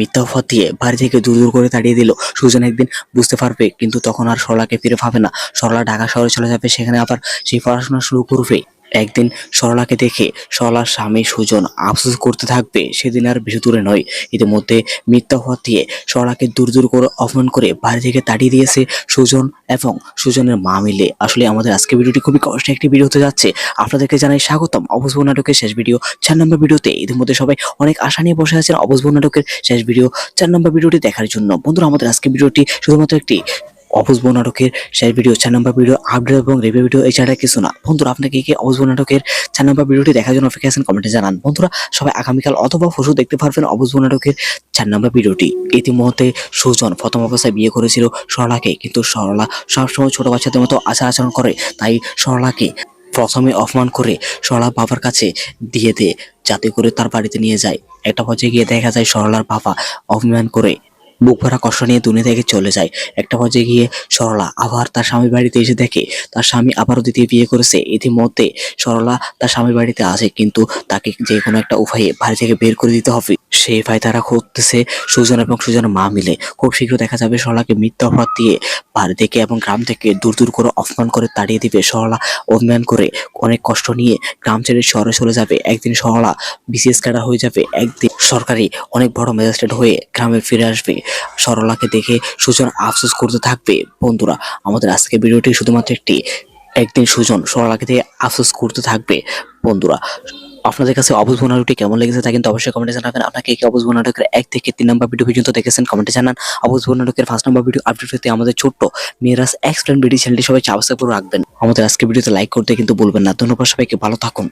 মিথ্যা অফার দিয়ে বাড়ি থেকে দূর দূর করে তাড়িয়ে দিল। সুজন একদিন বুঝতে পারবে, কিন্তু তখন আর সরলাকে ফিরে পাবে না। সরলা ঢাকা শহরে চলে যাবে, সেখানে আবার সেই পড়াশোনা শুরু করবে। একদিন সরলাকে দেখে সরলার স্বামী সুজন আফসোস করতে থাকবে, সেদিন আর বেশি দূরে নয়। ইতিমধ্যে মিথ্যা হওয়া দিয়ে সরলাকে দূর দূর করে অপমান করে বাড়ি থেকে তাড়িয়ে দিয়েছে সুজন এবং সুজনের মা মিলে। আসলে আমাদের আজকে ভিডিওটি খুবই কষ্ট একটি ভিডিও হতে যাচ্ছে। আপনাদেরকে জানাই স্বাগতম অবসর নাটকের শেষ ভিডিও চার নম্বর ভিডিওতে ইতিমধ্যে সবাই অনেক আশা নিয়ে বসে আছেন অবসর নাটকের শেষ ভিডিও চার নম্বর ভিডিওটি দেখার জন্য। বন্ধুরা, আমাদের আজকে ভিডিওটি শুধুমাত্র একটি অবুজব নাটকের শেয়ার ভিডিও চার নম্বর ভিডিও আপডেট এবং রিভিউ ভিডিও এছাড়া কিছু না। বন্ধুরা আপনাকে কি অবুজব নাটকের চার নম্বর ভিডিওটি দেখার জন্য অপেক্ষা আছেন? কমেন্টে জানান। বন্ধুরা, সবাই আগামীকাল অথবা পরশু দেখতে পারবেন অবুজব নাটকের চার নম্বর ভিডিওটি ইতিমধ্যে সুজন প্রথম অবস্থায় বিয়ে করেছিল সরলাকে, কিন্তু সরলা সবসময় ছোট বাচ্চাদের মতো আচার আচরণ করে, তাই সরলাকে প্রথমে অপমান করে সরলা বাবার কাছে দিয়ে দে যাতে করে তার বাড়িতে নিয়ে যায়। একটা পর্যায়ে গিয়ে দেখা যায় সরলার বাবা অপমান করে বুক ভরা কষ্ট নিয়ে দুনিয়া থেকে চলে যায়। একটা পর্যায়ে গিয়ে সরলা আবার তার স্বামীর বাড়িতে এসে দেখে, তার স্বামী আবারও দ্বিতীয় বিয়ে করেছে। ইতিমধ্যে সরলা তার স্বামীর বাড়িতে আসে কিন্তু তাকে যে কোনো একটা উপায়ে বাড়ি থেকে বের করে দিতে হবে। সেই তারা খুঁজতেছে সুজন এবং সুজনের মা মিলে। খুব শীঘ্র দেখা যাবে সরলাকে মিথ্যা অপরাধ দিয়ে বাড়ি থেকে এবং গ্রাম থেকে দূর দূর করে অপমান করে তাড়িয়ে দিবে সরলা অভিমান করে অনেক কষ্ট নিয়ে গ্রাম ছেড়ে শহরে চলে যাবে। একদিন সরলা বিসিএস ক্যাডার হয়ে যাবে। একদিন সরকারি অনেক বড় ম্যাজিস্ট্রেট হয়ে গ্রামে ফিরে আসবে। সরলাকে দেখে সুজন আফসোস করতে থাকবে। বন্ধুরা, আমাদের আজকের ভিডিওটি শুধুমাত্র একটি, একদিন সুজন সরলাকে দেখে আফসোস করতে থাকবে। বন্ধুরা আপনাদের কাছে অবুজ বোনারুটি কেমন লেগেছে তা কিন্তু অবশ্যই কমেন্টে জানাবেন। আপনাকে কি অবুজ বোনাটকের এক থেকে তিন নম্বর ভিডিও পর্যন্ত দেখেছেন কমেন্টে জানান। অবুজ বোনাটকের ফার্স্ট নম্বর ভিডিও আপডেট হতে আমাদের ছোট্ট মেয়েরাস এক্সপ্লেন ভিডিও চ্যানেলটি সবাই সাবস্ক্রাইব করে রাখবেন। আমাদের আজকে ভিডিওতে লাইক করতে কিন্তু বলবেন না। ধন্যবাদ সবাইকে, ভালো থাকুন।